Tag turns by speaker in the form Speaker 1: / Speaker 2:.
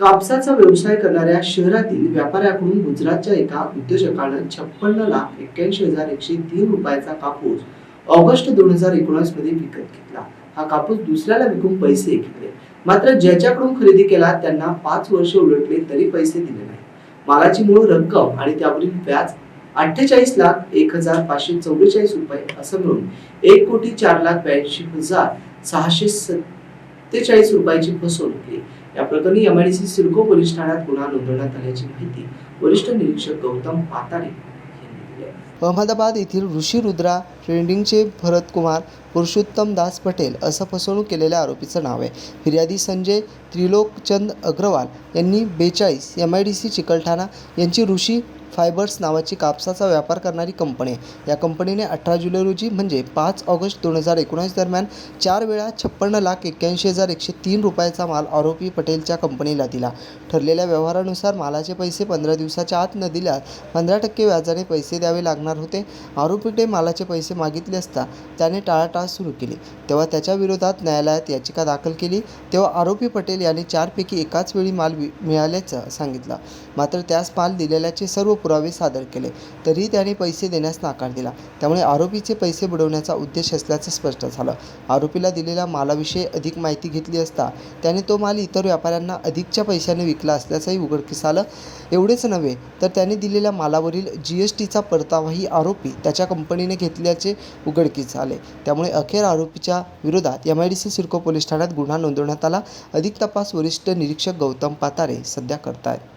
Speaker 1: कापसाचा व्यवसाय करणाऱ्या शहरातील व्यापाऱ्याकडून गुजरातच्या एका उद्योजकानं छप्पन्न लाख एक्क्याऐंशी हजार एकशे तीन रुपयाचा कापूस ऑगस्ट दोन हजार एकोणीसमध्ये विकत घेतला. हा कापूस दुसऱ्याला विकून पैसे घेतले. मात्र ज्याच्याकडून खरेदी केला त्यांना पाच वर्ष उलटले तरी पैसे दिले नाही. मालाची मूळ रक्कम आणि त्यावरील व्याज अठ्ठेचाळीस लाख एक हजार पाचशे चौवेचाळीस रुपये असं मिळून एक कोटी चार लाख ब्याऐंशी हजार सहाशे सत्तेचाळीस रुपयाची फसवणूक केली. या प्रकरणी एमआयडीसी सिडको पोलीस ठाण्यात गुन्हा नोंदवण्यात आल्याची माहिती वरिष्ठ निरीक्षक गौतम पातारे
Speaker 2: अहमदाबाद येथील ऋषी रुद्रा ट्रेंडिंगचे भरत कुमार पुरुषोत्तम दास पटेल असं फसवणूक केलेल्या आरोपीचं नाव आहे. फिर्यादी संजय त्रिलोकचंद अग्रवाल यांनी बेचाळीस M I D C Chikalthana यांची ऋषी फायबर्स नावाची कापसाचा व्यापार करणारी कंपनी. आहे या कंपनीने अठरा जुलै रोजी म्हणजे पाच ऑगस्ट दोन हजार एकोणीस दरम्यान चार वेळा छप्पन्न लाख एक्क्याऐंशी हजार एकशे तीन रुपयाचा माल आरोपी पटेलच्या कंपनीला दिला. ठरलेल्या व्यवहारानुसार मालाचे पैसे पंधरा दिवसाच्या आत न दिल्यास पंधरा टक्के व्याजाने पैसे द्यावे लागणार होते. आरोपीने मालाचे पैसे मागितले असता त्याने टाळाटाळ सुरू केली. तेव्हा त्याच्या विरोधात न्यायालयात याचिका दाखल केली. तेव्हा आरोपी पटेल यांनी चारपैकी एकाच वेळी माल वि- मिळाल्याचं सांगितलं. मात्र त्यास माल दिलेल्याचे सर्व पुरावे सादर केले. तरीही त्याने पैसे देण्यास नकार दिला. त्यामुळे आरोपीचे पैसे बुडवण्याचा उद्देश असल्याचं स्पष्ट झालं. आरोपीला दिलेल्या मालाविषयी अधिक माहिती घेतली असता त्याने तो माल इतर व्यापाऱ्यांना अधिकच्या पैशाने विकला असल्याचंही उघडकीस आलं. एवढेच नव्हे तर त्याने दिलेल्या मालावरील जी एस टीचा परतावाही आरोपी त्याच्या कंपनीने घेतल्याचे उघडकीस आले. त्यामुळे अखेर आरोपीच्या विरोधात M I D C CIDCO police ठाण्यात गुन्हा नोंदवण्यात आला. अधिक तपास वरिष्ठ निरीक्षक गौतम पातारे सध्या करतायत.